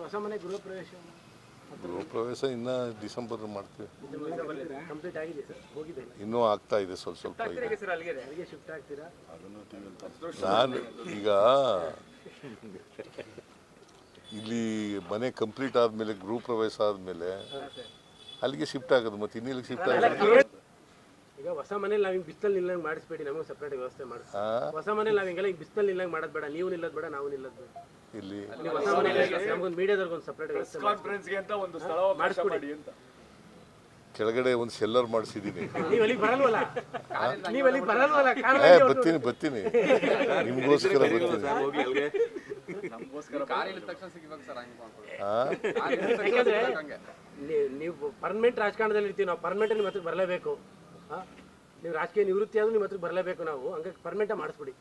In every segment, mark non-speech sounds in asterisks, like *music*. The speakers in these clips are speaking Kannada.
ಹೊಸ ಮನೆ ಗೃಹ ಪ್ರವೇಶ. ಗೃಹ ಪ್ರವೇಶ ಇನ್ನು ಡಿಸೆಂಬರ್ ಮಾಡ್ತೀವಿ. ಕಂಪ್ಲೀಟ್ ಆಗಿದೆ ಸರ್. ಹೋಗಿದೆ. ಇನ್ನೂ ಆಗ್ತಾ ಇದೆ ಸ್ವಲ್ಪ ಸ್ವಲ್ಪ ಇದೆ. ಅಲ್ಲಿಗೆ? ಶಿಫ್ಟ್ ಆಗ್ತೀರಾ? ನಾನು ಈಗ ಇಲ್ಲಿ ಮನೆ ಕಂಪ್ಲೀಟ್ ಆದಮೇಲೆ ಗೃಹ ಪ್ರವೇಶ ಆದಮೇಲೆ ಅಲ್ಲಿಗೆ ಶಿಫ್ಟ್ ಆಗೋದು ಮತ್ತೆ ಇನ್ನಿಲ್ಲಿಗೆ ಶಿಫ್ಟ್ ಆಗೋದು? ಹೊಸ ಮನೇಲಿ ನಾವು ಹಿಂಗೆ ಬಿಸ್ತಲ್ಲಿ ನಿಲ್ಲಂಗೆ ಮಾಡಿಸ್ಬೇಡಿ ನಮಗೆ ಸಪ್ರೇಟ್ ವ್ಯವಸ್ಥೆ ಮಾಡಿ. ಹೊಸ ಮನೇಲಿ ನಾವು ಹಿಂಗೆಲ್ಲ ಹಿಂಗೆ ಬಿಸ್ತಲ್ಲಿ ನಿಲ್ಲಂಗೆ ಮಾಡೋದು ಬೇಡ ನೀವು ನಿಲ್ಲದ್ ಬೇಡ ನಾವು ನಿಲ್ಲದ್ ಬೇಡ. ಇಲ್ಲಿ. ನೀವು ಹೊಸ ಮನೇಲಿ ನಮ್ಗೊಂದು ಮೀಡಿಯಾದವ್ರಿಗೆ ಒಂದು ಸಪ್ರೇಟ್ ವ್ಯವಸ್ಥೆ ಕಾನ್ಫರೆನ್ಸ್ಗೆ ಅಂತ ಒಂದು ಸ್ಥಳ ಮಾಡಿಸ್ಕೊಡಿ. ಅಂತ. ಕೆಳಗಡೆ ಒಂದು ಸೆಲ್ಲರ್ ಮಾಡಿಸಿದೀನಿ. ನೀವು ಅಲ್ಲಿಗೆ ಬರಲ್ವಲ್ಲ? ನೀವು ಅಲ್ಲಿಗೆ ಬರಲ್ವಲ್ಲ? ಕಾರಣ ಏ ಬರ್ತೀನಿ ಬರ್ತೀನಿ. ನಿಮ್ಗೋಸ್ಕರ ಬರ್ತೀನಿ. ನೀವು ಪರ್ಮನೆಂಟ್ ರಾಜಕಾರಣದಲ್ಲಿ ಇರ್ತೀವಿ ನಾವು ಪರ್ಮನೆಂಟ್ ಮತ್ತೆ ಬರಲೇಬೇಕು. ಹಾಂ? ನೀವು ರಾಜಕೀಯ ನಿವೃತ್ತಿ ಆದ್ರೂ ನಿಮ್ಮ ಹತ್ರ ಬರಲೇಬೇಕು ನಾವು. ಹಂಗಾಗಿ ಪರ್ಮನೆಂಟ್ ಮಾಡಿಸ್ಬಿಡಿ.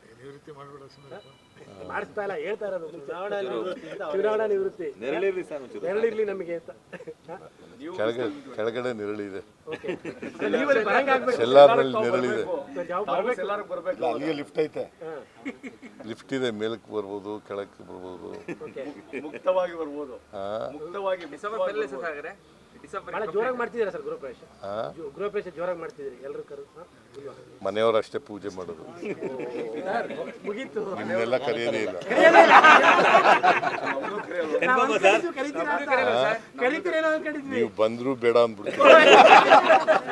ಮಾಡಿಸ್ತಾ ಇಲ್ಲ ಹೇಳ್ತಾ ಇರೋದು ಚುನಾವಣಾ ನಿವೃತ್ತಿ. ಚುನಾವಣಾ ನಿವೃತ್ತಿ. ನೆರಳಿರ್ಲಿ ನಮಗೆ ಅಂತ. ಕೆಳಗಡೆ ಕೆಳಗಡೆ ನೆರಳಿದೆ ಓಕೆ. ನೀವಲ್ಲಿ ಬರಂಗಾಗ್ಬೇಕು ಸೆಲ್ಲಾರ್ನಲ್ಲಿ ನೆರಳಿದೆ ಅಲ್ಲಿಗೆ ಲಿಫ್ಟ್ ಐತೆ. ಲಿಫ್ಟ್ ಇದೆ ಮೇಲಕ್ಕೆ ಬರ್ಬೋದು ಕೆಳಕ್ಕೆ ಬರ್ಬೋದು. ಓಕೆ. ಮುಕ್ತವಾಗಿ ಬರ್ಬೋದು. ಬಿಸವ ಮುಕ್ತವಾಗಿ ಜೋರಾಗಿ ಮಾಡ್ತಿದ್ದೀರಾ ಸರ್ ಮಾಡ್ತಿದ್ದೀರಿ ಎಲ್ಲರೂ ಕರು ಹಾಂ? ಇಲ್ವಾ? ಮನೆಯವರು ಅಷ್ಟೇ ಪೂಜೆ ಮಾಡೋದು. ಮುಗೀತು. ಕರೆಯೋದೇ ಇಲ್ಲ. ಕರೀತೀರೇನೋ ಅನ್ಕೊಂಡಿದ್ವಿ ನೀವು ಬಂದರೂ ಬೇಡ ಅಂದ್ಬಿಡ್ತೀವಿ *laughs*